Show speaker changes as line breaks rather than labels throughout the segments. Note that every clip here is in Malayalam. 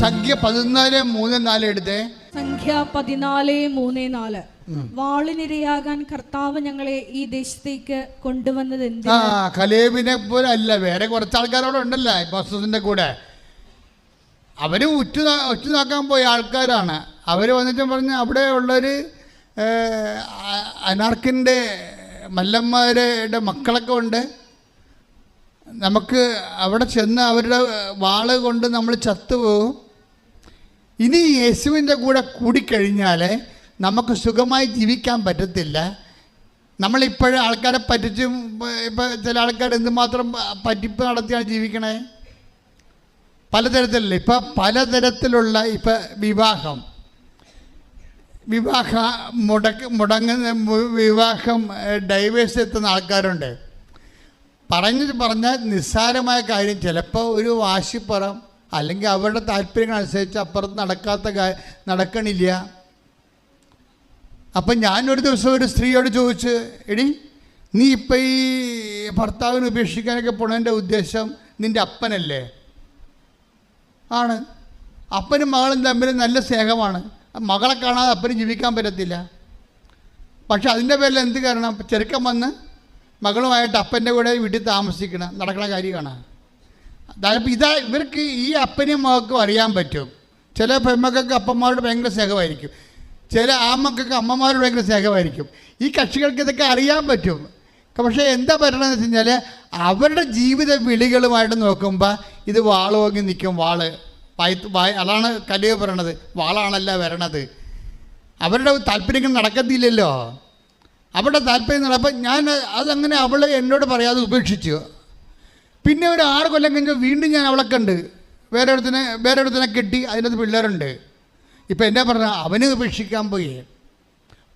സംഖ്യ പതിനാല് മൂന്ന് നാല് എടുത്തേ
സംഖ്യ പതിനാല് മൂന്ന് നാല്. വാളിനിരയാകാൻ കർത്താവ് ഞങ്ങളെ ഈ ദേശത്തേക്ക് കൊണ്ടുവന്നത്
ആ കലേബിനെ പോലെ അല്ല വേറെ കുറച്ച് ആൾക്കാരോട് ഉണ്ടല്ലോ ബോസസിന്റെ കൂടെ. അവർ ഉറ്റു നോ- ഉറ്റു നോക്കാൻ പോയ ആൾക്കാരാണ്. അവർ വന്നിട്ട് പറഞ്ഞ് അവിടെ ഉള്ളൊരു അനാർക്കിന്റെ മല്ലന്മാരുടെ മക്കളൊക്കെ ഉണ്ട്. നമുക്ക് അവിടെ ചെന്ന് അവരുടെ വാൾ കൊണ്ട് നമ്മൾ ചത്തുപോകും ഇനി യേശുവിന്റെ കൂടെ കൂടിക്കഴിഞ്ഞാൽ നമുക്ക് സുഖമായി ജീവിക്കാൻ പറ്റത്തില്ല. നമ്മളിപ്പോഴും ആൾക്കാരെ പറ്റിച്ചും ഇപ്പോൾ ചില ആൾക്കാർ എന്തുമാത്രം പറ്റിപ്പ് നടത്തിയാണ് ജീവിക്കണേ? പലതരത്തിലുള്ള ഇപ്പം പലതരത്തിലുള്ള ഇപ്പം വിവാഹം. വിവാഹ മുടക്ക് മുടങ്ങുന്ന വിവാഹം ഡൈവേഴ്സ് എത്തുന്ന ആൾക്കാരുണ്ട്. പറഞ്ഞു പറഞ്ഞാൽ നിസ്സാരമായ കാര്യം. ചിലപ്പോൾ ഒരു വാശിപ്പുറം അല്ലെങ്കിൽ അവരുടെ താല്പര്യങ്ങളനുസരിച്ച് അപ്പുറത്ത് നടക്കാത്ത നടക്കണില്ല. അപ്പം ഞാനൊരു ദിവസം ഒരു സ്ത്രീയോട് ചോദിച്ച് എടി നീ ഇപ്പം ഈ ഭർത്താവിനെ ഉപേക്ഷിക്കാനൊക്കെ പോണതിന്റെ ഉദ്ദേശം നിന്റെ അപ്പനല്ലേ? ആണ്. അപ്പനും മകളും തമ്മിൽ നല്ല സ്നേഹമാണ്. മകളെ കാണാതെ അപ്പനും ജീവിക്കാൻ പറ്റത്തില്ല. പക്ഷെ അതിന്റെ പേരിൽ എന്ത് കാരണം? ചെറുക്കൻ വന്ന് മകളുമായിട്ട് അപ്പന്റെ കൂടെ വീട്ടിൽ താമസിക്കണം. നടക്കണ കാര്യമാണ് അതായത് ഇതാ ഇവർക്ക് ഈ അപ്പനും മകൾക്കും അറിയാൻ പറ്റും. ചില പെൺമക്കൾക്ക് അപ്പന്മാരോട് ഭയങ്കര സ്നേഹമായിരിക്കും. ചില ആമക്കൾക്ക് അമ്മമാരോട് ഭയങ്കര സ്നേഹമായിരിക്കും. ഈ കക്ഷികൾക്ക് ഇതൊക്കെ അറിയാൻ പറ്റും. പക്ഷേ എന്താ പറയണമെന്ന് വെച്ച് കഴിഞ്ഞാൽ അവരുടെ ജീവിത വിളികളുമായിട്ട് നോക്കുമ്പോൾ ഇത് വാൾ വാങ്ങി നിൽക്കും വാൾ. അതാണ് കലിയ പറയണത്. വാളാണല്ല വരണത്. അവരുടെ താല്പര്യങ്ങൾ നടക്കത്തില്ലല്ലോ. അവരുടെ താല്പര്യം നടപ്പം ഞാൻ അതങ്ങനെ അവൾ എന്നോട് പറയാതെ ഉപേക്ഷിച്ചു. പിന്നെ ഒരു ആറ് കൊല്ലം കഴിഞ്ഞ് വീണ്ടും ഞാൻ അവളെ കണ്ട്. വേറെ ഇടത്തിനെ വേറെ ഇടത്തിനെ കെട്ടി അതിനകത്ത് പിള്ളേരുണ്ട്. ഇപ്പം എന്നാ പറഞ്ഞ? അവന് ഉപേക്ഷിക്കാൻ പോയി.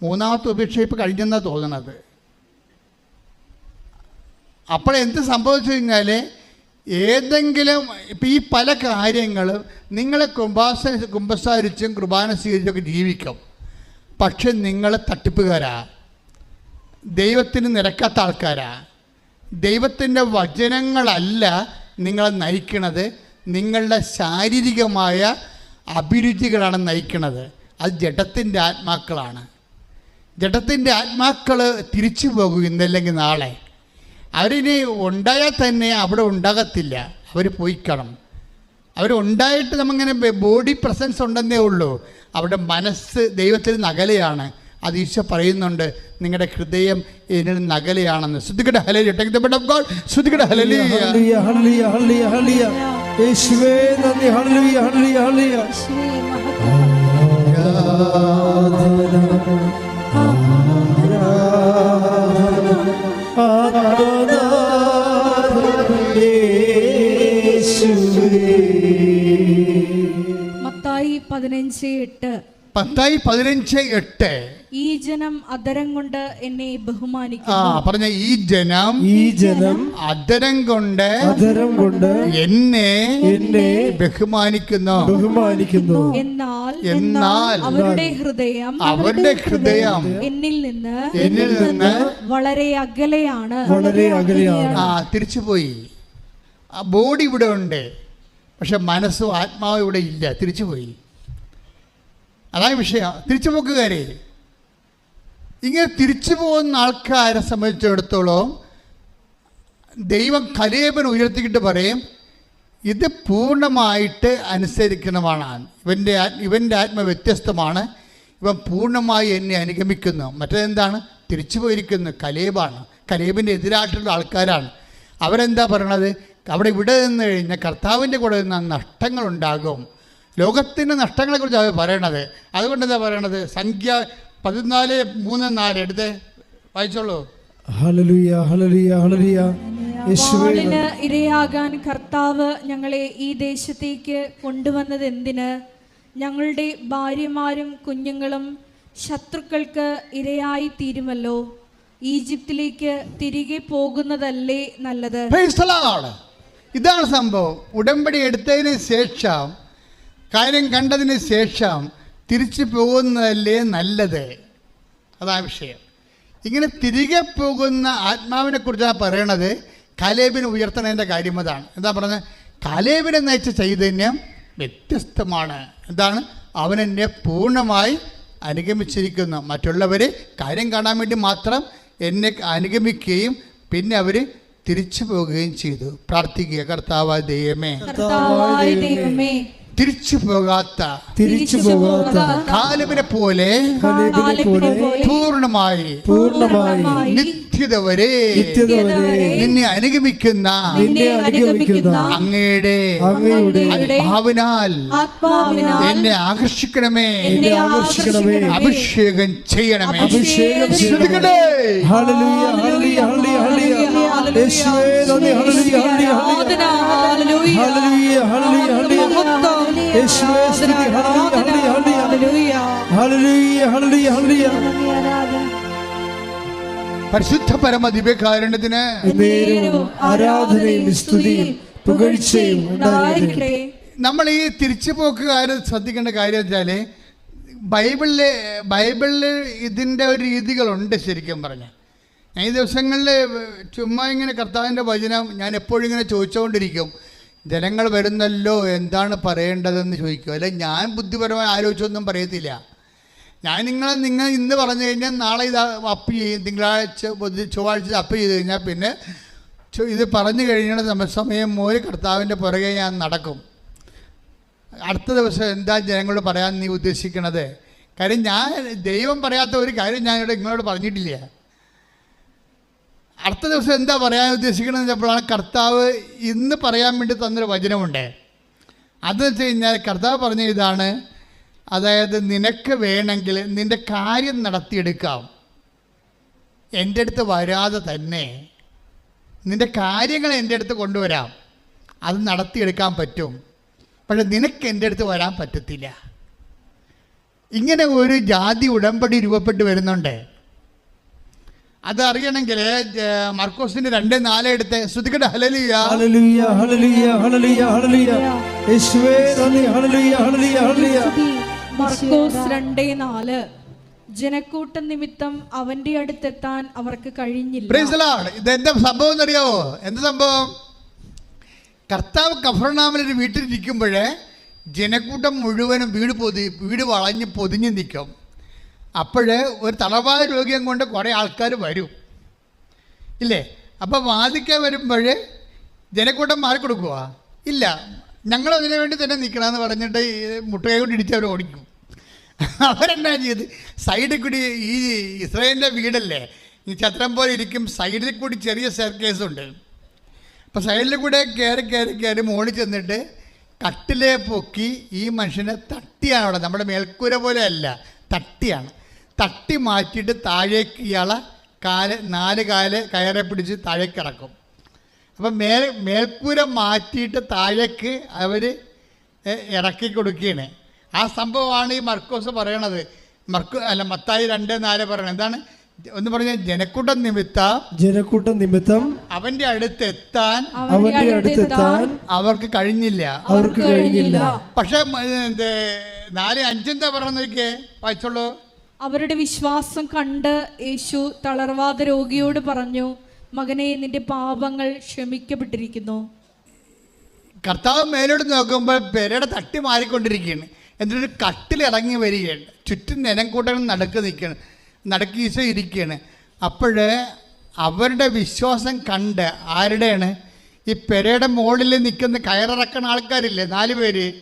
മൂന്നാമത്തെ ഉപേക്ഷ ഇപ്പം കഴിഞ്ഞെന്നാണ് തോന്നണത്. അപ്പോഴെന്ത് സംഭവിച്ചു കഴിഞ്ഞാൽ ഏതെങ്കിലും ഇപ്പം ഈ പല കാര്യങ്ങളും നിങ്ങളെ കുംഭാസ കുംഭസാരിച്ചും കുർബാന സ്വീകരിച്ചൊക്കെ ജീവിക്കും. പക്ഷെ നിങ്ങളെ തട്ടിപ്പുകാരാ. ദൈവത്തിന് നിരക്കാത്ത ആൾക്കാരാ. ദൈവത്തിന്റെ വചനങ്ങളല്ല നിങ്ങളെ നയിക്കണത്. നിങ്ങളുടെ ശാരീരികമായ അഭിരുചികളാണ് നയിക്കണത്. അത് ജഡത്തിന്റെ ആത്മാക്കളാണ്. ജഡത്തിന്റെ ആത്മാക്കൾ തിരിച്ചു പോകും ഇന്നല്ലെങ്കിൽ നാളെ. അവരിനി ഉണ്ടായാൽ തന്നെ അവിടെ ഉണ്ടാകത്തില്ല. അവർ പോയിക്കണം. അവരുണ്ടായിട്ട് നമ്മങ്ങനെ ബോഡി പ്രസൻസ് ഉണ്ടെന്നേ ഉള്ളൂ. അവിടെ മനസ്സ് ദൈവത്തിൽ നകലയാണ്. അത് ഈശോ പറയുന്നുണ്ട് നിങ്ങളുടെ ഹൃദയം ഇതിന് നകലയാണെന്ന്. ശ്രുതികട ഹലലി take the bed of God ശ്രുതികട ഹലലി
ഹല്ലേലൂയ,
മത്തായി പതിനഞ്ച് എട്ട്.
പത്തായി പതിനഞ്ച് എട്ട്.
ഈ ജനം അധരം കൊണ്ട് എന്നെ
ആ
ബഹുമാനിക്കുന്നു
പറഞ്ഞ ഈ ജനം
ഈ ജനം
അധരം കൊണ്ട്
അധരം കൊണ്ട്
എന്നെ
എന്നെ
ബഹുമാനിക്കുന്നു.
ബഹുമാനിക്കുന്നു.
എന്നാൽ
എന്നാൽ
അവരുടെ ഹൃദയം
അവരുടെ ഹൃദയം
എന്നിൽ നിന്ന്
എന്നിൽ നിന്ന്
വളരെ അകലെയാണ്.
വളരെ അകലെയാണ്.
ആ തിരിച്ചുപോയി. ആ ബോഡി ഇവിടെ ഉണ്ട്. പക്ഷെ മനസ്സും ആത്മാവും ഇവിടെ ഇല്ല. തിരിച്ചു പോയി അതാണ് വിഷയം. തിരിച്ചുപോക്കുകാരെ ഇങ്ങനെ തിരിച്ചു പോകുന്ന ആൾക്കാരെ സംബന്ധിച്ചിടത്തോളം ദൈവം കലേപൻ ഉയർത്തിക്കിട്ട് പറയും ഇത് പൂർണമായിട്ട് അനുസരിക്കണമാണ്. ഇവന്റെ ഇവന്റെ ആത്മ വ്യത്യസ്തമാണ്. ഇവൻ പൂർണമായി എന്നെ അനുഗമിക്കുന്നു. മറ്റേതെന്താണ്? തിരിച്ചു പോയിരിക്കുന്നു കലേബാണ്. കലേബിന്റെ എതിരായിട്ടുള്ള ആൾക്കാരാണ്. അവരെന്താ പറയണത്? അവിടെ ഇവിടെ നിന്ന് കഴിഞ്ഞാൽ കർത്താവിന്റെ കൂടെ നിന്ന് നഷ്ടങ്ങളുണ്ടാകും. ലോകത്തിന്റെ നഷ്ടങ്ങളെക്കുറിച്ച് അവർ പറയണത്. അതുകൊണ്ട് എന്താ പറയണത്? സംഖ്യ പതിനാല് മൂന്ന് നാല്. എടുത്ത്. വായിച്ചോളൂ.
ഇരയാകാൻ കർത്താവ് ഞങ്ങളെ ഈ ദേശത്തേക്ക് കൊണ്ടുവന്നത് എന്തിന്? ഞങ്ങളുടെ ഭാര്യമാരും കുഞ്ഞുങ്ങളും ശത്രുക്കൾക്ക് ഇരയായി തീരുമല്ലോ. ഈജിപ്തിലേക്ക് തിരികെ പോകുന്നതല്ലേ നല്ലത്.
ഇതാണ് സംഭവം. ഉടമ്പടി എടുത്തതിന് ശേഷം കാര്യം കണ്ടതിന് ശേഷം തിരിച്ചു പോകുന്നതല്ലേ നല്ലത്? അതാ വിഷയം. ഇങ്ങനെ തിരികെ പോകുന്ന ആത്മാവിനെ കുറിച്ചാണ് പറയണത് കലേബിന് ഉയർത്തണതിന്റെ കാര്യം അതാണ്. എന്താ പറഞ്ഞത് കലേബിനെ നയിച്ച ചൈതന്യം വ്യത്യസ്തമാണ്. എന്താണ്? അവനെന്നെ പൂർണമായി അനുഗമിച്ചിരിക്കുന്നു. മറ്റുള്ളവർ കാര്യം കാണാൻ വേണ്ടി മാത്രം എന്നെ അനുഗമിക്കുകയും പിന്നെ അവർ തിരിച്ചു പോകുകയും ചെയ്തു. പ്രാർത്ഥിക്കുക.
കർത്താവായ ദൈവമേ
തിരിച്ചു പോകാത്ത
തിരിച്ചു പോകാത്ത
കാലവിനെ പോലെ പൂർണമായി
പൂർണമായി
നിത്യത വരെ നിന്നെ അനുഗമിക്കുന്ന അങ്ങയുടെ ആത്മാവിനാൽ എന്നെ ആകർഷിക്കണമേ.
എന്നെ ആകർഷിക്കണമേ.
അഭിഷേകം ചെയ്യണമേ.
അഭിഷേകം ചെയ്യണമേ.
ശ്രദ്ധിക്കട്ടെ
hallelujah hallelujah hallelujah hallelujah. Hallelujah hallelujah. Hallelujah
പരിശുദ്ധ പരമ ദിവ്യകാരുണ്യത്തിന്
ആരാധനയും സ്തുതിയും പുകഴ്ചയും
നമ്മൾ ഈ തിരിച്ചുപോക്കുകാർ ശ്രദ്ധിക്കേണ്ട കാര്യം വെച്ചാൽ ബൈബിളിൽ ബൈബിളിൽ ഇതിന്റെ ഒരു രീതികളുണ്ട് ശരിക്കും പറഞ്ഞാൽ ഈ ദിവസങ്ങളിൽ ചുമ്മാ ഇങ്ങനെ കർത്താവിന്റെ വചനം ഞാൻ എപ്പോഴും ഇങ്ങനെ ചോദിച്ചുകൊണ്ടിരിക്കും ജനങ്ങൾ വരുന്നല്ലോ എന്താണ് പറയേണ്ടതെന്ന് ചോദിക്കും. അല്ലെ ഞാൻ ബുദ്ധിപരമായി ആലോചിച്ചൊന്നും പറയത്തില്ല. ഞാൻ നിങ്ങളെ നിങ്ങൾ ഇന്ന് പറഞ്ഞു കഴിഞ്ഞാൽ നാളെ ഇത് അപ്പ് ചെയ്യും തിങ്കളാഴ്ച ചൊവ്വാഴ്ച അപ്പ് ചെയ്ത് കഴിഞ്ഞാൽ പിന്നെ ഇത് പറഞ്ഞു കഴിഞ്ഞാൽ നമ്മൾ സമയം മോര് കർത്താവിന്റെ പുറകെ ഞാൻ നടക്കും. അടുത്ത ദിവസം എന്താ ജനങ്ങളോട് പറയാൻ നീ ഉദ്ദേശിക്കണത്? കാര്യം ഞാൻ ദൈവം പറയാത്ത ഒരു കാര്യം ഞാൻ നിങ്ങളോട് പറഞ്ഞിട്ടില്ല. അടുത്ത ദിവസം എന്താ പറയാൻ ഉദ്ദേശിക്കണമെന്ന് വെച്ചപ്പോഴാണ് കർത്താവ് ഇന്ന് പറയാൻ വേണ്ടി തന്നൊരു വചനമുണ്ട്. അതെന്ന് വെച്ച് കഴിഞ്ഞാൽ കർത്താവ് പറഞ്ഞ ഇതാണ് അതായത് നിനക്ക് വേണമെങ്കിൽ നിന്റെ കാര്യം നടത്തിയെടുക്കാം. എന്റെ അടുത്ത് വരാതെ തന്നെ നിന്റെ കാര്യങ്ങൾ എന്റെ അടുത്ത് കൊണ്ടുവരാം. അത് നടത്തിയെടുക്കാൻ പറ്റും. പക്ഷെ നിനക്ക് എന്റെ അടുത്ത് വരാൻ പറ്റത്തില്ല. ഇങ്ങനെ ഒരു ജാതി ഉടമ്പടി രൂപപ്പെട്ട് വരുന്നുണ്ട്. അതറിയണമെങ്കിൽ മർക്കോസിന്റെ രണ്ട് നാല് എടുത്ത് ശ്രുതിക്കട്ടെ hallelujah
hallelujah hallelujah hallelujah hallelujah. യേശുവേ നന്ദി ഹല്ലേലൂയ ഹല്ലേലൂയ ഹല്ലേലൂയ.
മർക്കോസ് രണ്ടേ നാല്. ജനക്കൂട്ടം നിമിത്തം അവന്റെ അടുത്തെത്താൻ അവർക്ക് കഴിഞ്ഞില്ല.
ഇത് എന്താ സംഭവം എന്നറിയാവോ? എന്ത് സംഭവം? കർത്താവ് കഫർണാമിൽ ഒരു വീട്ടിലിരിക്കുമ്പോഴേ ജനക്കൂട്ടം മുഴുവനും വീട് പൊതി വീട് വളഞ്ഞ് പൊതിഞ്ഞ് നിൽക്കും. അപ്പോഴേ ഒരു തളവായ രോഗിയും കൊണ്ട് കുറേ ആൾക്കാർ വരും. ഇല്ലേ? അപ്പോൾ വാദിക്കാൻ വരുമ്പോൾ ജനക്കൂട്ടം മാറിക്കൊടുക്കുക ഇല്ല. ഞങ്ങൾ അതിനു വേണ്ടി തന്നെ നിൽക്കണമെന്ന് പറഞ്ഞിട്ട് ഈ മുട്ടുകൈ കൊണ്ട് ഇടിച്ച് അവർ ഓടിക്കും. അവരെന്നാ ചെയ്ത്? സൈഡിൽ കൂടി ഈ ഇസ്രയേലിന്റെ വീടല്ലേ? ഈ ചത്രം പോലെ ഇരിക്കും. സൈഡിൽ കൂടി ചെറിയ സ്റ്റെയർ കേസ് ഉണ്ട്. അപ്പോൾ സൈഡിൽ കൂടെ കയറി കയറി കയറി മുകളിൽ ചെന്നിട്ട് കട്ടിലെ പൊക്കി ഈ മനുഷ്യനെ തട്ടിയാണ് അവിടെ. നമ്മുടെ മേൽക്കൂര പോലെ അല്ല തട്ടിയാണ്. തട്ടി മാറ്റിയിട്ട് താഴേക്ക് ഇയാളെ കാൽ നാല് കാൽ കയറെ പിടിച്ച് താഴേക്ക് ഇറക്കും. അപ്പം മേൽ മേൽക്കൂര മാറ്റിയിട്ട് താഴേക്ക് അവർ ഇറക്കി കൊടുക്കുകയാണ്. ആ സംഭവമാണ് ഈ മർക്കോസ് പറയണത്. മർക്കു അല്ല മത്തായി രണ്ട് നാല് പറയണത്. എന്താണ്? ഒന്ന് പറഞ്ഞ ജനക്കൂട്ടം നിമിത്തം
ജനക്കൂട്ടം നിമിത്തം
അവന്റെ അടുത്ത് എത്താൻ
അവന്റെ അടുത്തെത്താൻ
അവർക്ക് കഴിഞ്ഞില്ല.
അവർക്ക് കഴിഞ്ഞില്ല.
പക്ഷെ നാല് അഞ്ചെന്താ പറയുന്നൊക്കെ വായിച്ചോളൂ.
അവരുടെ വിശ്വാസം കണ്ട് യേശു തളർവാദ രോഗിയോട് പറഞ്ഞു മകനെ നിന്റെ പാപങ്ങൾ ക്ഷമിക്കപ്പെട്ടിരിക്കുന്നു.
കർത്താവ് മേലോട്ട് നോക്കുമ്പോൾ പെരയുടെ തട്ടി മാറിക്കൊണ്ടിരിക്കുകയാണ്. എന്നിട്ട് കട്ടിൽ ഇറങ്ങി വരികയാണ്. ചുറ്റും നിലംകൂട്ടം നടക്ക് നിൽക്കുകയാണ്. നടക്ക് ഈശോ ഇരിക്കുകയാണ്. അപ്പോൾ അവരുടെ വിശ്വാസം കണ്ട് ആരുടെയാണ്? ഈ പെരയുടെ മുകളിൽ നിൽക്കുന്ന കയറിറക്കണ ആൾക്കാരില്ലേ? നാല് പേര്.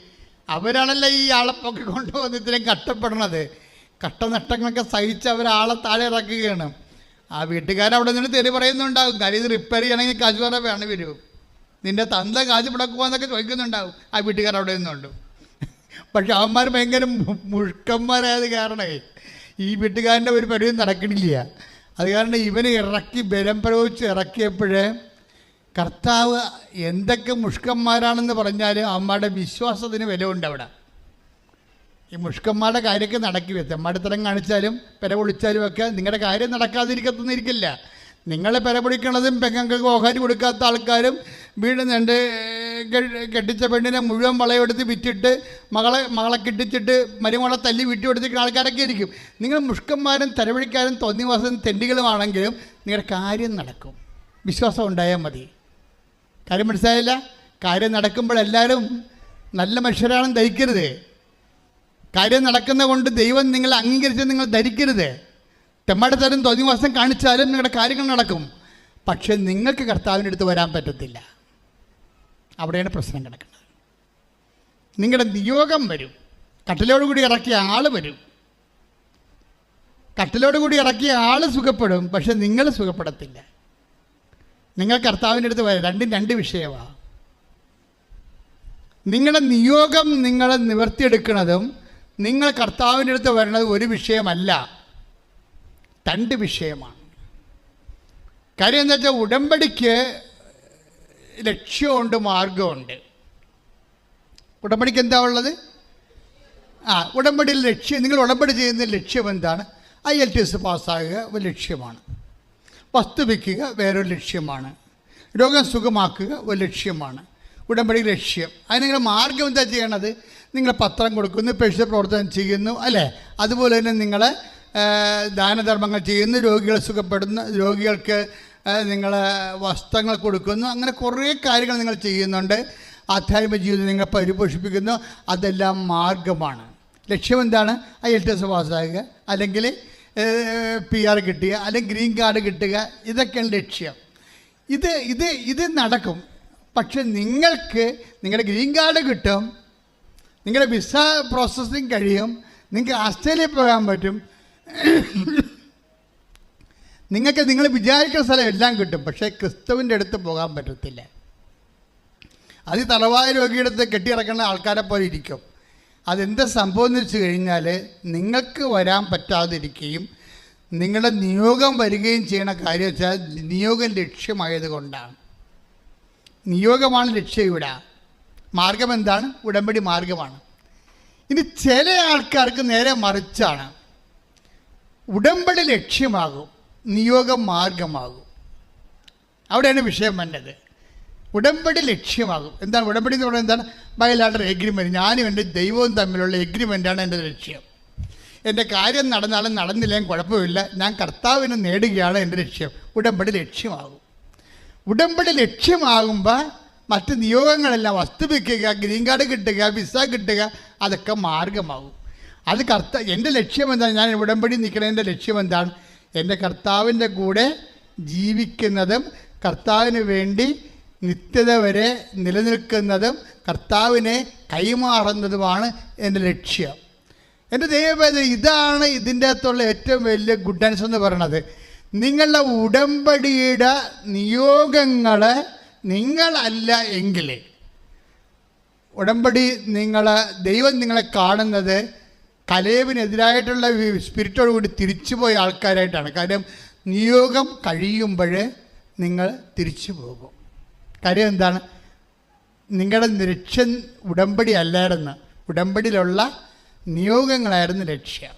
അവരാണല്ലോ ഈ ആളെ പൊക്കി കൊണ്ടുവന്ന് ഇത്രയും കഷ്ടപ്പെടണത് കഷ്ടനഷ്ടങ്ങളൊക്കെ സഹിച്ച് അവരാളെ താഴെ ഇറക്കുകയാണ്. ആ വീട്ടുകാരവിടെ നിന്ന് തെറി പറയുന്നുണ്ടാവും. കാര്യം ഇത് റിപ്പയർ ചെയ്യണമെങ്കിൽ കാശ് വേറെ വേണം വരും. നിന്റെ തന്ത കാശ് പിടക്കുവാന്നൊക്കെ ചോദിക്കുന്നുണ്ടാവും. ആ വീട്ടുകാർ അവിടെ നിന്നുണ്ട്. പക്ഷെ അവന്മാർ ഭയങ്കര മുഴുക്കന്മാരായത് കാരണമേ ഈ വീട്ടുകാരന്റെ ഒരു പരിധി നടക്കണില്ല. അത് കാരണം ഇവന് ഇറക്കി ബലം പ്രയോഗിച്ച് ഇറക്കിയപ്പോഴേ കർത്താവ് എന്തൊക്കെ മുഷ്കന്മാരാണെന്ന് പറഞ്ഞാലും അമ്മയുടെ വിശ്വാസത്തിന് വിലയുണ്ട് അവിടെ. ഈ മുഷ്കന്മാരുടെ കാര്യമൊക്കെ നടക്കി തെമ്മാടിത്തരം കാണിച്ചാലും പെര പൊളിച്ചാലും ഒക്കെ നിങ്ങളുടെ കാര്യം നടക്കാതിരിക്കത്തൊന്നിരിക്കില്ല. നിങ്ങളെ പെര പൊളിക്കണതും പെങ്ങൾക്ക് ഓഹരി കൊടുക്കാത്ത ആൾക്കാരും വീട് രണ്ട് കെട്ടിച്ച പെണ്ണിനെ മുഴുവൻ വളയെടുത്ത് വിറ്റിട്ട് മകളെ മകളെ കെട്ടിച്ചിട്ട് മരുമകളെ തല്ലി വീട്ടി കൊടുത്തിരിക്കുന്ന ആൾക്കാരൊക്കെ ഇരിക്കും നിങ്ങൾ മുഷ്കന്മാരും തരവഴിക്കാരും തോന്നിവാസം തെണ്ടികളുമാണെങ്കിലും നിങ്ങളുടെ കാര്യം നടക്കും. വിശ്വാസം ഉണ്ടായാൽ മതി. കാര്യം മനസ്സിലായില്ല? കാര്യം നടക്കുമ്പോൾ എല്ലാവരും നല്ല മനുഷ്യരാണെന്ന് ധരിക്കരുത് കാര്യം നടക്കുന്ന കൊണ്ട് ദൈവം നിങ്ങളെ അംഗീകരിച്ച് നിങ്ങൾ ധരിക്കരുത്. തെമ്മാടത്തരം തോന്നിവാസം കാണിച്ചാലും നിങ്ങളുടെ കാര്യങ്ങൾ നടക്കും. പക്ഷെ നിങ്ങൾക്ക് കർത്താവിന്റെ അടുത്ത് വരാൻ പറ്റത്തില്ല. അവിടെയാണ് പ്രശ്നം കിടക്കുന്നത്. നിങ്ങളുടെ നിയോഗം വരും. കട്ടിലോടുകൂടി ഇറക്കിയ ആൾ വരും. കട്ടിലോടുകൂടി ഇറക്കിയ ആൾ സുഖപ്പെടും പക്ഷെ നിങ്ങൾ സുഖപ്പെടത്തില്ല. നിങ്ങൾ കർത്താവിന്റെ അടുത്ത് വരാം. രണ്ടും രണ്ട് വിഷയമാണ് നിങ്ങളുടെ നിയോഗം നിങ്ങളെ നിവർത്തിയെടുക്കുന്നതും നിങ്ങൾ കർത്താവിന്റെ അടുത്ത് വരുന്നത് ഒരു വിഷയമല്ല. രണ്ട് വിഷയമാണ്. കാര്യം എന്താ വെച്ചാൽ ഉടമ്പടിക്ക് ലക്ഷ്യമുണ്ട് മാർഗമുണ്ട്. ഉടമ്പടിക്ക് എന്താ ഉള്ളത്? ആ ഉടമ്പടിയിൽ ലക്ഷ്യം നിങ്ങൾ ഉടമ്പടി ചെയ്യുന്ന ലക്ഷ്യം എന്താണ്? ഐ എൽ ടി എസ് പാസ്സാകുക ഒരു ലക്ഷ്യമാണ്. വസ്തു വയ്ക്കുക വേറൊരു ലക്ഷ്യമാണ്. രോഗം സുഖമാക്കുക ഒരു ലക്ഷ്യമാണ്. ഉടമ്പടി ലക്ഷ്യം. അതിന് നിങ്ങൾ മാർഗം എന്താ ചെയ്യണത് നിങ്ങൾ പത്രം കൊടുക്കുന്നു പേഴ്ച പ്രവർത്തനം ചെയ്യുന്നു അല്ലേ? അതുപോലെ തന്നെ നിങ്ങൾ ദാനധർമ്മങ്ങൾ ചെയ്യുന്നു രോഗികളെ സുഖപ്പെടുന്നു രോഗികൾക്ക് നിങ്ങൾ വസ്ത്രങ്ങൾ കൊടുക്കുന്നു അങ്ങനെ കുറേ കാര്യങ്ങൾ നിങ്ങൾ ചെയ്യുന്നുണ്ട്. ആധ്യാത്മിക ജീവിതം നിങ്ങൾ പരിപോഷിപ്പിക്കുന്നു. അതെല്ലാം മാർഗമാണ്. ലക്ഷ്യം എന്താണ്? ഐ എൽ ടി എസ് പാസ്സാകുക. അല്ലെങ്കിൽ പി ആർ കിട്ടുക. അല്ലെങ്കിൽ ഗ്രീൻ കാർഡ് കിട്ടുക. ഇതൊക്കെയാണ് ലക്ഷ്യം. ഇത് ഇത് ഇത് നടക്കും. പക്ഷെ നിങ്ങൾക്ക് നിങ്ങളുടെ ഗ്രീൻ കാർഡ് കിട്ടും. നിങ്ങളുടെ വിസ പ്രോസസ്സിങ് കഴിയും. നിങ്ങൾക്ക് ആസ്ട്രേലിയ പോകാൻ പറ്റും. നിങ്ങൾക്ക് നിങ്ങൾ വിചാരിക്കുന്ന സ്ഥലം എല്ലാം കിട്ടും. പക്ഷേ ക്രിസ്തുവിന്റെ അടുത്ത് പോകാൻ പറ്റത്തില്ല. അത് തളവായ രോഗിയുടെ അടുത്ത് കെട്ടിയിറക്കുന്ന ആൾക്കാരെ പോലെ ഇരിക്കും. അതെന്താ സംഭവം എന്ന് വെച്ച് കഴിഞ്ഞാൽ നിങ്ങൾക്ക് വരാൻ പറ്റാതിരിക്കുകയും നിങ്ങളുടെ നിയോഗം വരികയും ചെയ്യണ കാര്യം വെച്ചാൽ നിയോഗം ലക്ഷ്യമായത് കൊണ്ടാണ്. നിയോഗമാണ് ലക്ഷ്യം ഇവിടെ. മാർഗം എന്താണ് ഉടമ്പടി മാർഗമാണ്. ഇനി ചില ആൾക്കാർക്ക് നേരെ മറിച്ചാണ്. ഉടമ്പടി ലക്ഷ്യമാകും നിയോഗം മാർഗമാകും. അവിടെയാണ് വിഷയം വന്നത്. ഉടമ്പടി ലക്ഷ്യമാകും. എന്താണ് ഉടമ്പടി എന്ന് പറയുന്നത് എന്താണ്? ബയലാട്ടർ എഗ്രിമെന്റ് ഞാനും എന്റെ ദൈവവും തമ്മിലുള്ള എഗ്രിമെന്റാണ് എന്റെ ലക്ഷ്യം. എന്റെ കാര്യം നടന്നാലും നടന്നില്ലെങ്കിൽ കുഴപ്പമില്ല. ഞാൻ കർത്താവിനെ നേടുകയാണ് എന്റെ ലക്ഷ്യം. ഉടമ്പടി ലക്ഷ്യമാകും. ഉടമ്പടി ലക്ഷ്യമാകുമ്പോൾ മറ്റ് നിയോഗങ്ങളെല്ലാം വസ്തു വയ്ക്കുക ഗ്രീൻ കാർഡ് കിട്ടുക വിസ കിട്ടുക അതൊക്കെ മാർഗമാകും. അത് കർത്ത എന്റെ ലക്ഷ്യം എന്താണ്? ഞാൻ ഉടമ്പടി നിൽക്കുന്നതിന്റെ ലക്ഷ്യം എന്താണ്? എന്റെ കർത്താവിന്റെ കൂടെ ജീവിക്കുന്നതും കർത്താവിന് വേണ്ടി നിത്യത വരെ നിലനിൽക്കുന്നതും കർത്താവിനെ കൈമാറുന്നതുമാണ് എന്റെ ലക്ഷ്യം. എന്റെ ദൈവവേദന ഇതാണ് ഇതിന്റെ അകത്തുള്ള ഏറ്റവും വലിയ ഗുഡൻസ് എന്ന് പറയണത് നിങ്ങളുടെ ഉടമ്പടിയുടെ നിയോഗങ്ങൾ നിങ്ങളല്ല എങ്കിൽ ഉടമ്പടി നിങ്ങൾ ദൈവം നിങ്ങളെ കാണുന്നത് കലേവിനെതിരായിട്ടുള്ള സ്പിരിറ്റോട് കൂടി തിരിച്ചുപോയ ആൾക്കാരായിട്ടാണ്. കാര്യം നിയോഗം കഴിയുമ്പോൾ നിങ്ങൾ തിരിച്ചു പോകും കാര്യം എന്താണ്? നിങ്ങളുടെ ലക്ഷ്യം ഉടമ്പടി അല്ലായിരുന്നു. ഉടമ്പടിയിലുള്ള നിയോഗങ്ങളായിരുന്നു ലക്ഷ്യം.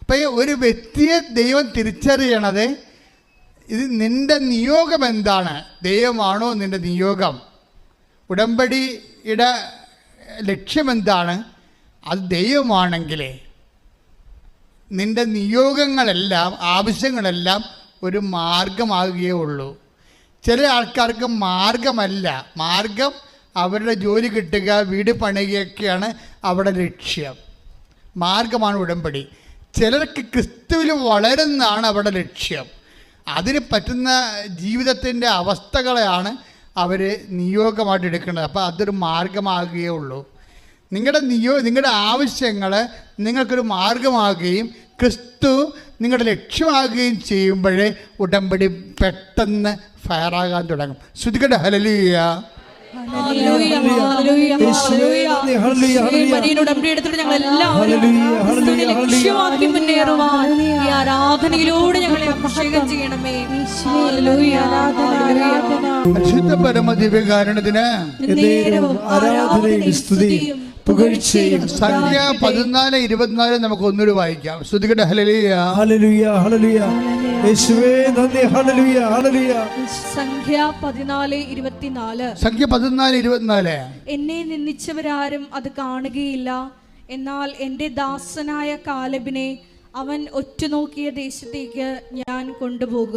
അപ്പം ഒരു വ്യക്തിയെ ദൈവം തിരിച്ചറിയണത് ഇത് നിന്റെ നിയോഗം എന്താണ്? ദൈവമാണോ നിന്റെ നിയോഗം? ഉടമ്പടിയുടെ ലക്ഷ്യമെന്താണ് അത് ദൈവമാണെങ്കിൽ നിന്റെ നിയോഗങ്ങളെല്ലാം ആവശ്യങ്ങളെല്ലാം ഒരു മാർഗമാകുകയേ ഉള്ളൂ. ചില ആൾക്കാർക്ക് മാർഗമല്ല. മാർഗം അവരുടെ ജോലി കിട്ടുക വീട് പണിയുകയൊക്കെയാണ് അവരുടെ ലക്ഷ്യം. മാർഗമാണ് ഉടമ്പടി. ചിലർക്ക് ക്രിസ്തുവിൽ വളരുന്നതാണ് അവരുടെ ലക്ഷ്യം. അതിന് പറ്റുന്ന ജീവിതത്തിന്റെ അവസ്ഥകളെയാണ് അവർ നിയോഗമായിട്ട് എടുക്കുന്നത് അപ്പോൾ അതൊരു മാർഗമാകുകയേ ഉള്ളൂ. നിങ്ങളുടെ നിയോ നിങ്ങളുടെ ആവശ്യങ്ങൾ നിങ്ങൾക്കൊരു മാർഗമാകുകയും ക്രിസ്തു നിങ്ങളുടെ ലക്ഷ്യമാകുകയും ചെയ്യുമ്പോഴേ ഉടമ്പടി പെട്ടെന്ന് ഫയറാകാൻ തുടങ്ങും. ശ്രുതികട ഹലലിയ
ഉടമ്പടി എടുത്തിട്ട് ഞങ്ങൾ
ഹല്ലേലൂയ,
ലക്ഷ്യമാക്കി മുന്നേറുവാൻ ആരാധനയിലൂടെ ഞങ്ങളെ അഭിഷേകം ചെയ്യണമേ.
പരിശുദ്ധ പരമ ദിവ്യകാരണത്തിന്
നേരവും ആരാധനയും സ്തുതിയും
പുകഴ്ചയും
സംഖ്യ പതിനാല് ഇരുപത്തിനാല് നമുക്ക് ഒന്നുകൂടി വായിക്കാം. ശ്രുതികട ഹലലിയ
ഹല്ലേലൂയ ഹല്ലേലൂയ. യേശുവേ നന്ദി. Hallelujah hallelujah.
സംഖ്യ പതിനാല് ഇരുപത്തിനാല്.
സംഖ്യ പതിനാല് ഇരുപത്തിനാല്.
എന്നെ നിന്ദിച്ചവരാരും അത് കാണുകയില്ല. എന്നാൽ എന്റെ ദാസനായ കാലബിനെ അവൻ ഒറ്റുനോക്കിയ ദേശത്തേക്ക് ഞാൻ കൊണ്ടുപോകും.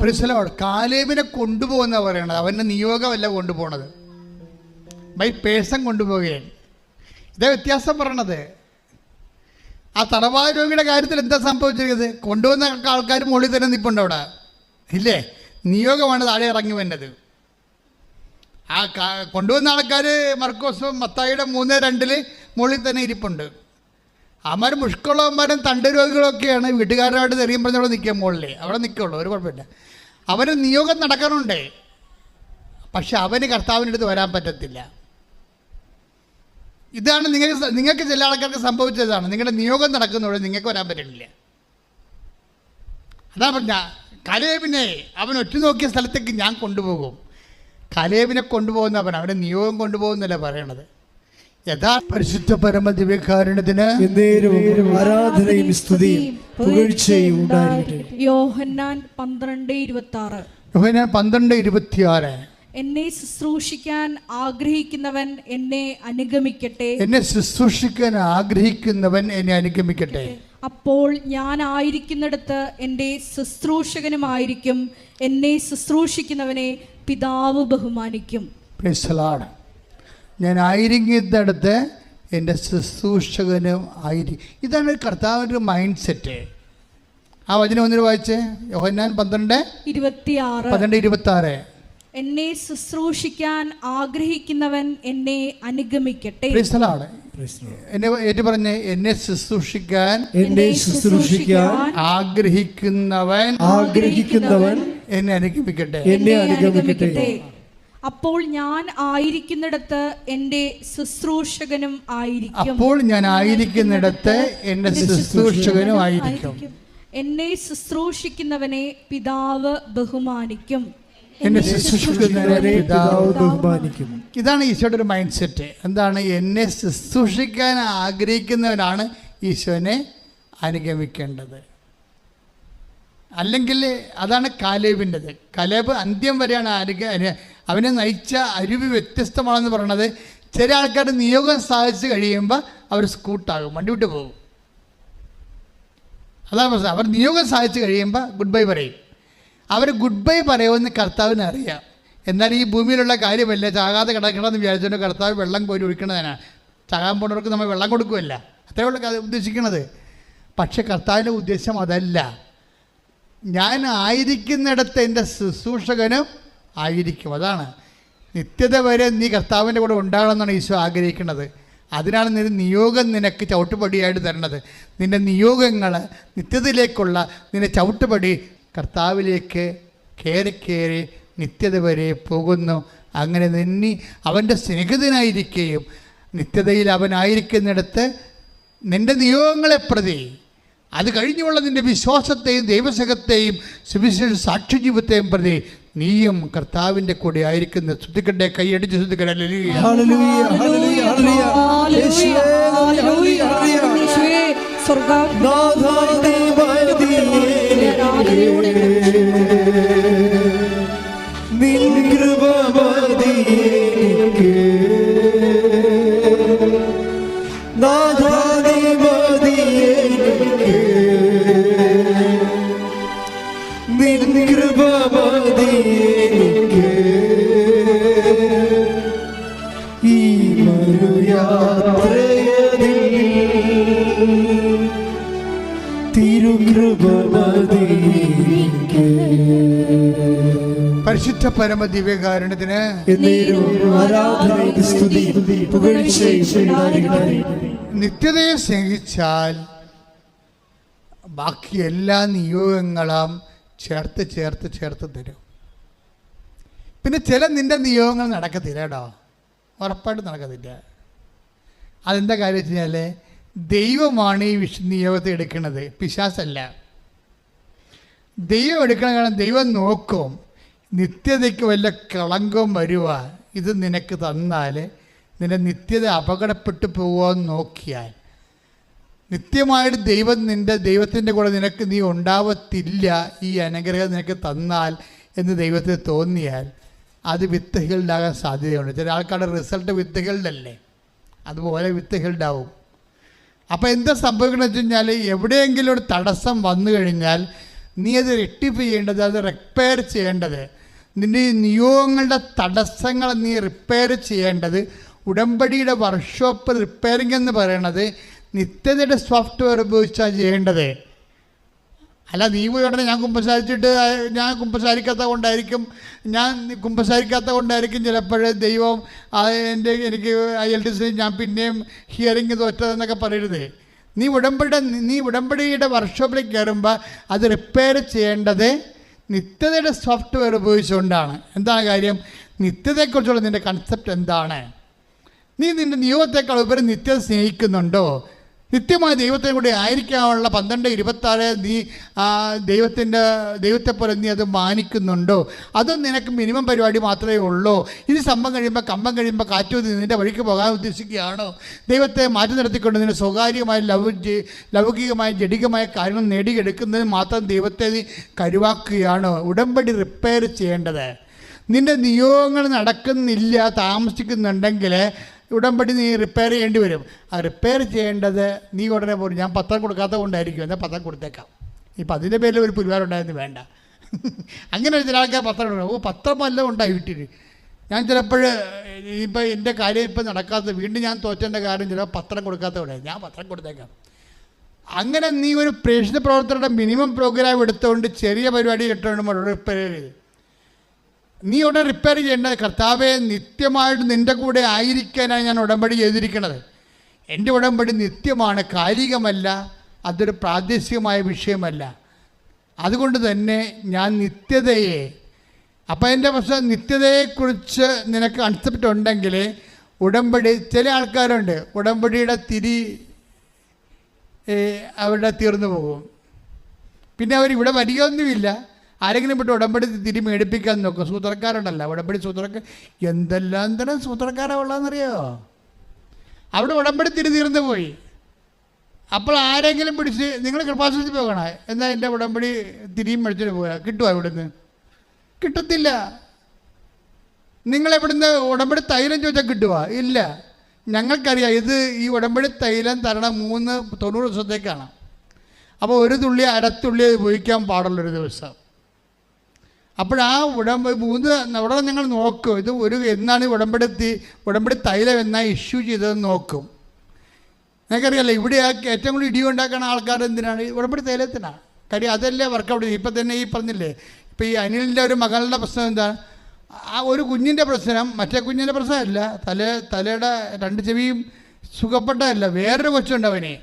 കാലേബിനെ കൊണ്ടുപോകുന്ന പറയണത്. അവന്റെ നിയോഗമല്ല കൊണ്ടുപോണത്. ബൈ പേഴ്സൺ കൊണ്ടുപോവുകയാണ്. ഇതേ വ്യത്യാസം പറയണത്. ആ തടവാ രോഗിയുടെ കാര്യത്തിൽ എന്താ സംഭവിച്ചിരിക്കുന്നത്? കൊണ്ടുവന്ന ആൾക്കാർ മുകളിൽ തന്നെ നിൽപ്പുണ്ട് അവിടെ. ഇല്ലേ? നിയോഗമാണ് താഴെ ഇറങ്ങി വന്നത്. ആ കൊണ്ടുവന്ന ആൾക്കാർ മർക്കോസും മത്തായിയുടെ മൂന്ന് രണ്ടിൽ മുകളിൽ തന്നെ ഇരിപ്പുണ്ട്. അവന്മാർ മുഷ്കുള്ളവന്മാരും തണ്ട് രോഗികളൊക്കെയാണ്. വീട്ടുകാരുമായിട്ട് തെറിയും പറഞ്ഞവിടെ നിൽക്കാൻ മുകളിൽ അവിടെ നിൽക്കുള്ളൂ ഒരു കുഴപ്പമില്ല. അവന് നിയോഗം നടക്കണുണ്ട് പക്ഷെ അവന് അടുത്ത് വരാൻ പറ്റത്തില്ല. ഇതാണ് നിങ്ങൾക്ക് നിങ്ങൾക്ക് ചില ആൾക്കാർക്ക് സംഭവിച്ചതാണ്. നിങ്ങളുടെ നിയോഗം നടക്കുന്നവിടെ നിങ്ങൾക്ക് വരാൻ പറ്റുന്നില്ല അതാ പറഞ്ഞ കലേബിനെ അവൻ ഒറ്റുനോക്കിയ സ്ഥലത്തേക്ക് ഞാൻ കൊണ്ടുപോകും. കലേബിനെ കൊണ്ടുപോകുന്നവൻ അവന്റെ നിയോഗം കൊണ്ടുപോകുന്നല്ല പറയണത്. യഥാ പരിശുദ്ധ പരമ ദിവ്യകാരുണ്യത്തിന്
എന്നേരവും ആരാധനയും സ്തുതിയും പുകഴ്ചയും ഉണ്ടായിരിക്കട്ടെ.
യോഹന്നാൻ പന്ത്രണ്ട് ഇരുപത്തി ആറ്
യോഹന്നാൻ പന്ത്രണ്ട് ഇരുപത്തിയാറ്.
എന്നെ ശുശ്രൂഷിക്കാൻ ആഗ്രഹിക്കുന്നവൻ എന്നെ അനുഗമിക്കട്ടെ.
എന്നെ ശുശ്രൂഷിക്കാൻ ആഗ്രഹിക്കുന്നവൻ എന്നെ അനുഗമിക്കട്ടെ.
അപ്പോൾ ഞാൻ ആയിരിക്കുന്നിടത്ത് എന്റെ ശുശ്രൂഷകനുമായിരിക്കും എന്നെ ശുശ്രൂഷിക്കുന്നവനെ പിതാവ് ബഹുമാനിക്കും.
ഞാൻ ആയിരിക്കുന്നിടത്ത് എന്റെ ശുശ്രൂഷകനും ആയിരിക്കും ഇതാണ് കർത്താവിന്റെ മൈൻഡ് സെറ്റ് ആ വചനം ഒന്നിന് വായിച്ചേ? യോഹന്നാൻ പന്ത്രണ്ട്
ഇരുപത്തിയാറ്.
പന്ത്രണ്ട് ഇരുപത്തി ആറ്
എന്നെ ശുശ്രൂഷിക്കാൻ ആഗ്രഹിക്കുന്നവൻ എന്നെ അനുഗമിക്കട്ടെ.
ക്രിസ്തലാണ് എന്നെ ഏറ്റു പറഞ്ഞ് എന്നെ ശുശ്രൂഷിക്കാൻ
എന്നെ ശുശ്രൂഷിക്കാൻ
ആഗ്രഹിക്കുന്നവൻ
ആഗ്രഹിക്കുന്നവൻ
എന്നെ അനുഗമിക്കട്ടെ.
എന്നെ അനുഗമിക്കട്ടെ.
അപ്പോൾ ഞാൻ ആയിരിക്കുന്നിടത്ത് എന്റെ ശുശ്രൂഷകനും ആയിരിക്കും.
അപ്പോൾ ഞാൻ ആയിരിക്കുന്നിടത്ത് എന്റെ ശുശ്രൂഷകനും ആയിരിക്കും.
എന്നെ ശുശ്രൂഷിക്കുന്നവനെ പിതാവ് ബഹുമാനിക്കും.
എന്നെ ശുശ്രൂഷിക്കുന്നവനെ പിതാവ്
ബഹുമാനിക്കും.
ഇതാണ് ഈശോയുടെ ഒരു മൈൻഡ് സെറ്റ് എന്താണ്? എന്നെ ശുശ്രൂഷിക്കാൻ ആഗ്രഹിക്കുന്നവനാണ് ഈശോനെ അനുഗമിക്കേണ്ടത്. അല്ലെങ്കിൽ അതാണ് കാലേബിന്റെത്. കലേബ് അന്ത്യം വരെയാണ് അനുഗ അനു- അവനെ നയിച്ച അരുവി വ്യത്യസ്തമാണെന്ന് പറയണത് ചില ആൾക്കാർ നിയോഗം സാധിച്ചു കഴിയുമ്പോൾ അവർ സ്കൂട്ടാകും വണ്ടി വിട്ട് പോകും. അതാണ് പ്രശ്നം. അവർ നിയോഗം സാധിച്ചു കഴിയുമ്പോൾ ഗുഡ് ബൈ പറയും. അവർ ഗുഡ് ബൈ പറയുമെന്ന് കർത്താവിന് അറിയാം. എന്നാൽ ഈ ഭൂമിയിലുള്ള കാര്യമല്ല ചാകാതെ കിടക്കണമെന്ന് വിചാരിച്ചുകൊണ്ട് കർത്താവ് വെള്ളം കോരി ഒഴിക്കണതിനാണ് ചാകാൻ പോണവർക്ക് നമ്മൾ വെള്ളം കൊടുക്കുമല്ല അത്രേ ഉള്ളൂ ഉദ്ദേശിക്കുന്നത്. പക്ഷെ കർത്താവിന്റെ ഉദ്ദേശം അതല്ല. ഞാൻ ആയിരിക്കുന്നിടത്ത് എന്റെ ശുശ്രൂഷകനും ആയിരിക്കും. അതാണ്. നിത്യത വരെ നീ കർത്താവിന്റെ കൂടെ ഉണ്ടാകണമെന്നാണ് ഈശോ ആഗ്രഹിക്കുന്നത്. അതിനാണ് നിന്റെ നിയോഗം നിനക്ക് ചവിട്ടുപടിയായിട്ട് തരണത് നിന്റെ നിയോഗങ്ങൾ നിത്യതയിലേക്കുള്ള നിന്റെ ചവിട്ടുപടി കർത്താവിലേക്ക് കയറി കയറി നിത്യത വരെ പോകുന്നു. അങ്ങനെ നിന്നി അവന്റെ സ്നേഹിതനായിരിക്കുകയും നിത്യതയിൽ അവനായിരിക്കുന്നിടത്ത് നിന്റെ നിയോഗങ്ങളെ പ്രതി അത് കഴിഞ്ഞുള്ള നിന്റെ വിശ്വാസത്തെയും ദൈവസഹത്തെയും സുവിശേഷ സാക്ഷ്യജീവിതത്തെയും പ്രതി നീയും കർത്താവിന്റെ കൂടെ ആയിരിക്കുന്ന ശ്രദ്ധിക്കട്ടെ കൈയടിച്ച് ശ്രദ്ധിക്കട്ടെ ഹല്ലേലൂയ.
കൃപ മതി എനിക്ക്. ഈ മരുയാത്രയതിൽ തിരുകൃപ മതി എനിക്ക്.
പരിശുദ്ധ പരമ ദിവ്യകാരുണ്യത്തിന്. നിത്യതയെ സ്നേഹിച്ചാൽ ബാക്കി എല്ലാ നിയോഗങ്ങളും ചേർത്ത് ചേർത്ത് ചേർത്ത് തരും. പിന്നെ ചില നിന്റെ നിയോഗങ്ങൾ നടക്കത്തില്ല കേട്ടോ. ഉറപ്പായിട്ട് നടക്കത്തില്ല. അതെന്താ കാര്യം വെച്ച് കഴിഞ്ഞാൽ ദൈവമാണ് ഈ വിഷ നിയോഗത്തെ എടുക്കുന്നത്. പിശാസല്ല. ദൈവം എടുക്കണ കാരണം ദൈവം നോക്കും. നിത്യതയ്ക്ക് വല്ല കളങ്കവും വരുക ഇത് നിനക്ക് തന്നാൽ നിന്റെ നിത്യത അപകടപ്പെട്ടു പോകുമെന്ന് നോക്കിയാൽ നിത്യമായിട്ട് ദൈവം നിന്റെ ദൈവത്തിന്റെ കൂടെ നിനക്ക് നീ ഉണ്ടാവത്തില്ല ഈ അനുഗ്രഹം നിനക്ക് തന്നാൽ എന്ന് ദൈവത്തിന് തോന്നിയാൽ അത് വിത്തുകളുണ്ടാകാൻ സാധ്യതയുണ്ട്. ചില ആൾക്കാരുടെ റിസൾട്ട് വിത്തുകളിലല്ലേ അതുപോലെ വിത്തുകളുണ്ടാവും. അപ്പോൾ എന്താ സംഭവിക്കണമെന്ന് വെച്ച് കഴിഞ്ഞാൽ എവിടെയെങ്കിലും ഒരു തടസ്സം വന്നു കഴിഞ്ഞാൽ നീ അത് റെക്ടിഫൈ ചെയ്യേണ്ടത് അത് റിപ്പയർ ചെയ്യേണ്ടത്. നിന്റെ നിയോഗങ്ങളുടെ തടസ്സങ്ങൾ നീ റിപ്പയർ ചെയ്യേണ്ടത് ഉടമ്പടിയുടെ വർക്ക്ഷോപ്പ് റിപ്പയറിംഗ് എന്ന് പറയുന്നത് നിത്യതയുടെ സോഫ്റ്റ്വെയർ ഉപയോഗിച്ചാണ് ചെയ്യേണ്ടത്. അല്ല നീ ഉടനെ ഞാൻ കുമ്പസാരിച്ചിട്ട് ഞാൻ കുമ്പസാരിക്കാത്ത കൊണ്ടായിരിക്കും ഞാൻ കുമ്പസാരിക്കാത്ത കൊണ്ടായിരിക്കും ചിലപ്പോൾ ദൈവം എന്റെ എനിക്ക് ഐ എൽ ടി സി ഞാൻ പിന്നെയും ഹിയറിങ് തോറ്റതെന്നൊക്കെ പറയരുത്. നീ ഉടമ്പടി നീ ഉടമ്പടിയുടെ വർക്ക്ഷോപ്പിലേക്ക് കയറുമ്പോൾ അത് റിപ്പയർ ചെയ്യേണ്ടത് നിത്യതയുടെ സോഫ്റ്റ്വെയർ ഉപയോഗിച്ചുകൊണ്ടാണ്. എന്താണ് കാര്യം? നിത്യതയെക്കുറിച്ചുള്ള നിന്റെ കൺസെപ്റ്റ് എന്താണ്? നീ നിന്റെ നിയോഗത്തെക്കാൾ ഉപരി നിത്യത സ്നേഹിക്കുന്നുണ്ടോ? നിത്യമായ ദൈവത്തെ കൂടി ആയിരിക്കാനുള്ള പന്ത്രണ്ട് ഇരുപത്താറ് നീ ദൈവത്തിന്റെ ദൈവത്തെ പോലെ നീ അത് മാനിക്കുന്നുണ്ടോ? അതോ നിനക്ക് മിനിമം പരിപാടി മാത്രമേ ഉള്ളൂ. ഇത് സംഭവം കഴിയുമ്പോൾ കമ്പം കഴിയുമ്പോൾ കാറ്റൂതി നിന്റെ വഴിക്ക് പോകാൻ ഉദ്ദേശിക്കുകയാണോ? ദൈവത്തെ മാറ്റി നിർത്തിക്കൊണ്ട് നിന്നെ സ്വകാര്യമായ ലൗ ലൗകികമായ ജഡികമായ കാര്യങ്ങൾ നേടിയെടുക്കുന്നതിന് മാത്രം ദൈവത്തെ നീ കരുവാക്കുകയാണോ? ഉടമ്പടി റിപ്പയർ ചെയ്യേണ്ടത്. നിന്റെ നിയോഗങ്ങൾ നടക്കുന്നില്ല താമസിക്കുന്നുണ്ടെങ്കിൽ ഉടമ്പടി നീ റിപ്പയർ ചെയ്യേണ്ടി വരും. ആ റിപ്പയർ ചെയ്യേണ്ടത് നീ ഉടനെ പോലും ഞാൻ പത്രം കൊടുക്കാത്ത കൊണ്ടായിരിക്കും. എന്നാൽ പത്രം കൊടുത്തേക്കാം. ഇപ്പം അതിന്റെ പേരിൽ ഒരു പുരുവാരം ഉണ്ടായിരുന്നു വേണ്ട. അങ്ങനെ ചില ആൾക്കാർ പത്രം ഓ പത്രം ഉണ്ടായി വീട്ടിൽ ഞാൻ ചിലപ്പോൾ ഇപ്പം എന്റെ കാര്യം ഇപ്പം നടക്കാത്തത് വീണ്ടും ഞാൻ തോറ്റേണ്ട കാര്യം ചിലപ്പോൾ പത്രം കൊടുക്കാത്ത കൊണ്ടായി ഞാൻ പത്രം കൊടുത്തേക്കാം. അങ്ങനെ നീ ഒരു പ്രേക്ഷിത പ്രവർത്തകരുടെ മിനിമം പ്രോഗ്രാം എടുത്തുകൊണ്ട് ചെറിയ പരിപാടി ഇട്ടുകൊണ്ട് റിപ്പയർ ചെയ്ത് നീ ഉടനെ റിപ്പയർ ചെയ്യേണ്ടത് കർത്താവെ നിത്യമായിട്ട് നിന്റെ കൂടെ ആയിരിക്കാനാണ് ഞാൻ ഉടമ്പടി ചെയ്തിരിക്കുന്നത് എന്റെ ഉടമ്പടി നിത്യമാണ് കാലികമല്ല അതൊരു പ്രാദേശികമായ വിഷയമല്ല. അതുകൊണ്ട് തന്നെ ഞാൻ നിത്യതയെ അപ്പം എന്റെ പ്രശ്നം നിത്യതയെക്കുറിച്ച് നിനക്ക് കൺസെപ്റ്റ് ഉണ്ടെങ്കിൽ ഉടമ്പടി ചില ആൾക്കാരുണ്ട് ഉടമ്പടിയുടെ തിരി അവിടെ തീർന്നു പോകും. പിന്നെ അവർ ഇവിടെ വരികയൊന്നുമില്ല. ആരെങ്കിലും വിട്ട് ഉടമ്പടി തിരി മേടിപ്പിക്കാൻ നോക്കും. സൂത്രക്കാരുണ്ടല്ലോ. ഉടമ്പടി സൂത്രക്ക എന്തെല്ലാം തന്നെ സൂത്രക്കാരാണ് ഉള്ളതെന്നറിയോ? അവിടെ ഉടമ്പടി തിരി തീർന്നു പോയി. അപ്പോൾ ആരെങ്കിലും പിടിച്ച് നിങ്ങൾ കൃപാസനത്തിൽ പോകണ? എന്നാൽ എന്റെ ഉടമ്പടി തിരിയും മേടിച്ചിട്ട് പോയാൽ കിട്ടുമോ ഇവിടുന്ന്? കിട്ടത്തില്ല. നിങ്ങളെവിടുന്ന് ഉടമ്പടി തൈലം ചോദിച്ചാൽ കിട്ടുമോ ഇല്ല. ഞങ്ങൾക്കറിയാം ഇത് ഈ ഉടമ്പടി തൈലം തരണം മൂന്ന് തൊണ്ണൂറ് ദിവസത്തേക്കാണ്. അപ്പോൾ ഒരു തുള്ളി അരത്തുള്ളി ഉപയോഗിക്കാൻ പാടുള്ളൊരു ദിവസം. അപ്പോൾ ആ ഉടമ്പ മൂന്ന് ഉടനെ നിങ്ങൾ നോക്കും. ഇത് ഒരു എന്നാണ് ഉടമ്പെടുത്തി ഉടമ്പടി തൈലം എന്നാ ഇഷ്യൂ ചെയ്തതെന്ന് നോക്കും. നിങ്ങൾക്കറിയാലോ ഇവിടെ ഏറ്റവും കൂടുതൽ ഇടി ഉണ്ടാക്കുന്ന ആൾക്കാർ എന്തിനാണ്? ഉടമ്പടി തൈലത്തിനാണ്. കാര്യം അതല്ലേ വർക്കൗട്ട് ഇപ്പം തന്നെ ഈ പറഞ്ഞില്ലേ ഇപ്പം ഈ അനിലിന്റെ ഒരു മകളുടെ പ്രശ്നം എന്താണ് ആ ഒരു കുഞ്ഞിന്റെ പ്രശ്നം മറ്റേ കുഞ്ഞിന്റെ പ്രശ്നമല്ല. തല തലയുടെ രണ്ട് ചെവിയും സുഖപ്പെട്ടതല്ല. വേറൊരു കൊച്ചുണ്ട് അവന്.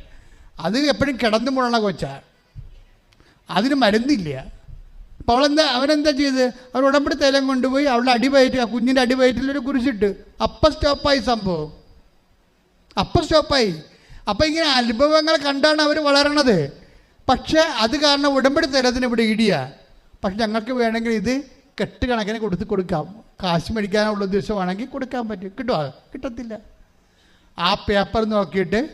അത് എപ്പോഴും കിടന്നു മുഴണ കൊച്ചാണ് അതിന് മരുന്നില്ല. അപ്പോൾ അവളെന്താ അവനെന്താ ചെയ്ത്? അവൻ ഉടമ്പടി തൈലം കൊണ്ടുപോയി അവളുടെ അടിവയറ്റ് ആ കുഞ്ഞിന്റെ അടിവയറ്റിലൊരു കുരിശിട്ട്. അപ്പം സ്റ്റോപ്പായി സംഭവം. അപ്പം സ്റ്റോപ്പായി. അപ്പം ഇങ്ങനെ അനുഭവങ്ങൾ കണ്ടാണ് അവർ വളരണത്. പക്ഷേ അത് കാരണം ഉടമ്പടി തേലത്തിന് ഇവിടെ ഇടിയ. പക്ഷെ ഞങ്ങൾക്ക് വേണമെങ്കിൽ ഇത് കെട്ട് കണക്കിന് കൊടുത്ത് കൊടുക്കാം. കാശ് മേടിക്കാനുള്ള ഉദ്ദേശമാണെങ്കിൽ കൊടുക്കാൻ പറ്റും. കിട്ടുമോ കിട്ടത്തില്ല. ആ പേപ്പർ നോക്കിയിട്ട്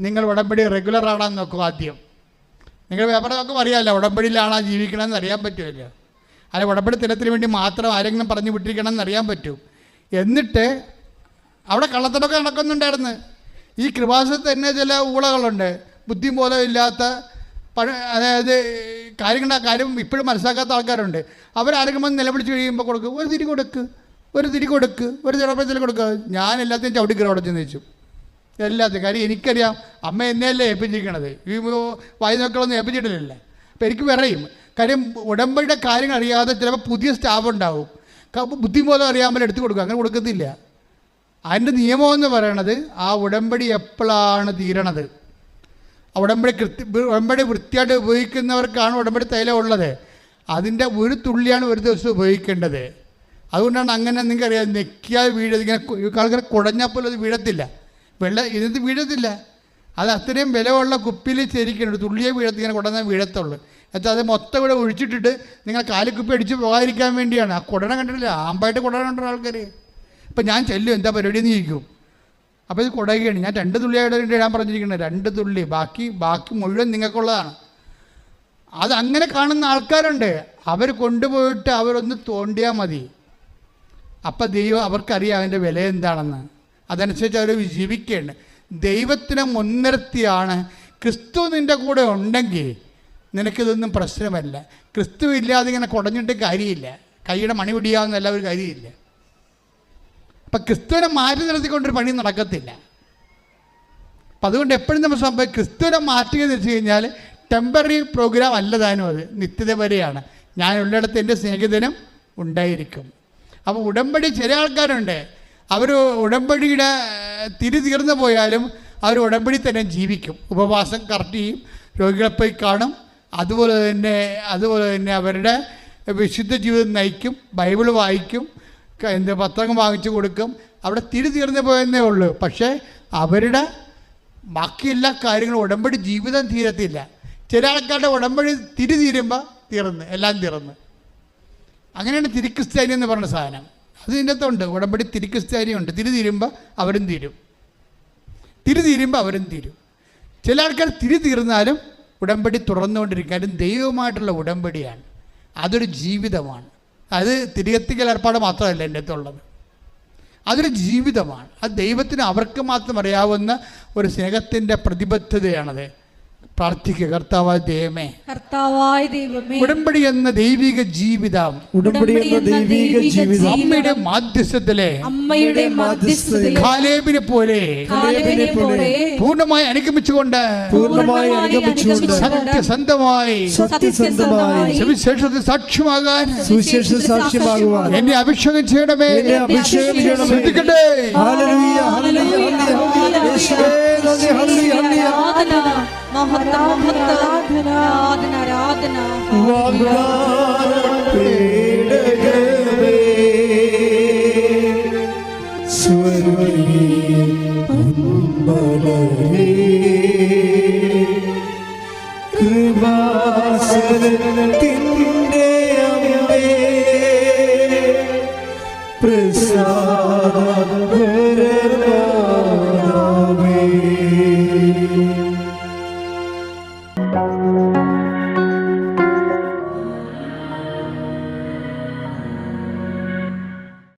നിങ്ങൾ ഉടമ്പടി റെഗുലർ ആണെന്ന് നോക്കും ആദ്യം. നിങ്ങൾ പേപ്പർ നോക്കും അറിയാമല്ലോ. ഉടമ്പടിയിലാണോ ജീവിക്കണമെന്ന് അറിയാൻ പറ്റുമല്ലോ. അല്ല ഉടമ്പടി തിരത്തിന് വേണ്ടി മാത്രം ആരെങ്കിലും പറഞ്ഞു വിട്ടിരിക്കണമെന്ന് അറിയാൻ പറ്റും. എന്നിട്ട് അവിടെ കള്ളത്തടമൊക്കെ നടക്കുന്നുണ്ടായിരുന്നു. ഈ കൃപാസനത്ത് തന്നെ ചില ഊളകളുണ്ട്. ബുദ്ധിബോധമില്ലാത്ത അതായത് കാര്യങ്ങളുടെ കാര്യം ഇപ്പോഴും മനസ്സിലാക്കാത്ത ആൾക്കാരുണ്ട്. അവരാരെങ്കിലും വന്ന് നിലവിളിച്ച് കഴിയുമ്പോൾ കൊടുക്കും. ഒരു തിരി കൊടുക്ക്. ഒരു തിരി കൊടുക്ക്. ഒരു തിടപ്പത്തിൽ കൊടുക്കുക ഞാൻ എല്ലാത്തിനും ചവിട്ടിക്കറി അവിടെ എല്ലാത്തിനും കാര്യം എനിക്കറിയാം. അമ്മ എന്നെയല്ലേ ഏൽപ്പിച്ചിരിക്കണത്? ഈ വായി നോക്കളൊന്നും ഏൽപ്പിച്ചിട്ടില്ലല്ലേ? അപ്പോൾ എനിക്ക് വിറയും കാര്യം ഉടമ്പടിയുടെ കാര്യങ്ങൾ അറിയാതെ ചിലപ്പോൾ പുതിയ സ്റ്റാഫ് ഉണ്ടാവും. ബുദ്ധിബോധം അറിയാமல் എടുത്തു കൊടുക്കും അങ്ങനെ കൊടുക്കത്തില്ല. അതിന്റെ നിയമം എന്ന് പറയണത് ആ ഉടമ്പടി എപ്പോഴാണ് തീരണത്? ഉടമ്പടി കൃത്യ ഉടമ്പടി വൃത്തിയായിട്ട് ഉപയോഗിക്കുന്നവർക്കാണ് ഉടമ്പടി തൈല ഉള്ളത്. അതിന്റെ ഒരു തുള്ളിയാണ് ഒരു ദിവസം ഉപയോഗിക്കേണ്ടത്. അതുകൊണ്ടാണ് അങ്ങനെ നിങ്ങൾക്കറിയാം നെക്കിയാൽ വീഴ ഇങ്ങനെ കുടഞ്ഞാൽ പോലും അത് വീഴത്തില്ല. വെള്ള ഇതിനകത്ത് വീഴത്തില്ല. അത് അത്രയും വിലയുള്ള കുപ്പിയിൽ ശരിക്കണം തുള്ളിയെ വീഴത്ത് ഇങ്ങനെ കുടന്നാൽ വീഴത്തുള്ളൂ. എന്നുവെച്ചാൽ അത് മൊത്തം ഇവിടെ ഒഴിച്ചിട്ടിട്ട് നിങ്ങൾ കാലിക്കുപ്പി അടിച്ച് പോകാതിരിക്കാൻ വേണ്ടിയാണ്. ആ കുടണം കണ്ടിട്ടില്ല? ആമ്പായിട്ട് കുടണം കണ്ട ആൾക്കാർ ഇപ്പം ഞാൻ ചെല്ലും. എന്താ പരിപാടി എന്ന് ചോദിക്കും. അപ്പോൾ ഇത് കുടയുകയാണ് ഞാൻ രണ്ട് തുള്ളിയായിട്ട് ഇടാൻ പറഞ്ഞിരിക്കുന്നത്. രണ്ട് തുള്ളി. ബാക്കി ബാക്കി മുഴുവൻ നിങ്ങൾക്കുള്ളതാണ്. അതങ്ങനെ കാണുന്ന ആൾക്കാരുണ്ട്. അവർ കൊണ്ടുപോയിട്ട് അവരൊന്ന് തോണ്ടിയാൽ മതി. അപ്പം ദൈവം അവർക്കറിയാം അതിന്റെ വില എന്താണെന്ന്. അതനുസരിച്ച് അവർ ജീവിക്കുകയാണ് ദൈവത്തിനെ മുൻനിർത്തിയാണ് ക്രിസ്തു നിന്റെ കൂടെ ഉണ്ടെങ്കിൽ നിനക്കിതൊന്നും പ്രശ്നമല്ല. ക്രിസ്തു ഇല്ലാതെ ഇങ്ങനെ കുടഞ്ഞിട്ട് കാര്യമില്ല. കൈയുടെ മണി പിടിയാവുന്നല്ല ഒരു കാര്യമില്ല. അപ്പം ക്രിസ്തുവിനെ മാറ്റി നിർത്തിക്കൊണ്ടൊരു പണി നടക്കത്തില്ല. അപ്പം അതുകൊണ്ട് എപ്പോഴും നമ്മൾ സംഭവം ക്രിസ്തുവിനെ മാറ്റുക എന്ന് വെച്ച് കഴിഞ്ഞാൽ ടെമ്പററി പ്രോഗ്രാം അല്ല താനും അത്. നിത്യത വരെയാണ്. ഞാൻ ഉള്ളിടത്ത് എന്റെ സ്നേഹിതനും ഉണ്ടായിരിക്കും. അപ്പോൾ ഉടമ്പടി ചില ആൾക്കാരുണ്ട്. അവർ ഉടമ്പടിയുടെ തിരി തീർന്നു പോയാലും അവർ ഉടമ്പടി തന്നെ ജീവിക്കും. ഉപവാസം കറക്റ്റ് ചെയ്യും. രോഗികളെ പോയി കാണും. അതുപോലെ തന്നെ അതുപോലെ തന്നെ അവരുടെ വിശുദ്ധ ജീവിതം നയിക്കും. ബൈബിൾ വായിക്കും. എന്ത് പത്രങ്ങൾ വാങ്ങിച്ചു കൊടുക്കും. അവിടെ തിരി തീർന്നു പോയെന്നേ ഉള്ളൂ. പക്ഷേ അവരുടെ ബാക്കി എല്ലാ കാര്യങ്ങളും ഉടമ്പടി ജീവിതം തീരത്തില്ല. ചില ആൾക്കാരുടെ ഉടമ്പടി തിരി തീരുമ്പോൾ തീർന്ന് എല്ലാം തീർന്ന്. അങ്ങനെയാണ് തിരിക്രിസ്ത്യാനി എന്ന് പറഞ്ഞ സാധനം. അത് ഇതിന്റെ അകത്തുണ്ട് ഉടമ്പടി തിരിക്രിസ്ത്യാനി ഉണ്ട്. തിരി തീരുമ്പോൾ അവരും തീരും. തിരി തീരുമ്പോൾ അവരും തീരും. ചില ആൾക്കാർ തിരി തീർന്നാലും ഉടമ്പടി തുറന്നുകൊണ്ടിരിക്കും കാര്യം ദൈവമായിട്ടുള്ള ഉടമ്പടിയാണ്. അതൊരു ജീവിതമാണ്. അത് തിരികത്തിക്കൽ ഏർപ്പാട് മാത്രമല്ല എന്റെ അടുത്തുള്ളത് അതൊരു ജീവിതമാണ്. അത് ദൈവത്തിന് അവർക്ക് മാത്രം അറിയാവുന്ന ഒരു സ്നേഹത്തിന്റെ പ്രതിബദ്ധതയാണത്. പ്രാർത്ഥിക്കുക കർത്താവായ ദൈവമേ
കർത്താവായ ദൈവമേ
ഉടമ്പടി എന്ന ദൈവിക ജീവിതം
ഉടമ്പടി എന്ന ദൈവിക ജീവിതം
അമ്മയുടെ മാധ്യസ്ഥത്തിലെ
അമ്മയുടെ മാധ്യസ്ഥത്തിലെ
കാലേബിനെ പോലെ
കാലേബിനെ പോലെ
പൂർണമായി അനുഗമിച്ചുകൊണ്ട്
പൂർണമായി അനുഗമിച്ചുകൊണ്ട്
സത്യസന്ധമായി
സത്യസന്ധമായി
സുവിശേഷത്തിൽ സാക്ഷ്യമാകാൻ
സുവിശേഷ സാക്ഷ്യമാകുവാൻ
എന്നെ അഭിഷേകം ചെയ്യണമേ
എന്നെ അഭിഷേകം ചെയ്യണമേ.
ശ്രദ്ധിക്കട്ടെ
hallelujah, hallelujah, hallelujah. Hallelujah, hallelujah.
മഹത്വം മഹത്വം. ആരാധന ആരാധന
കൃപാസനത്തിന്റെ പ്രസാദ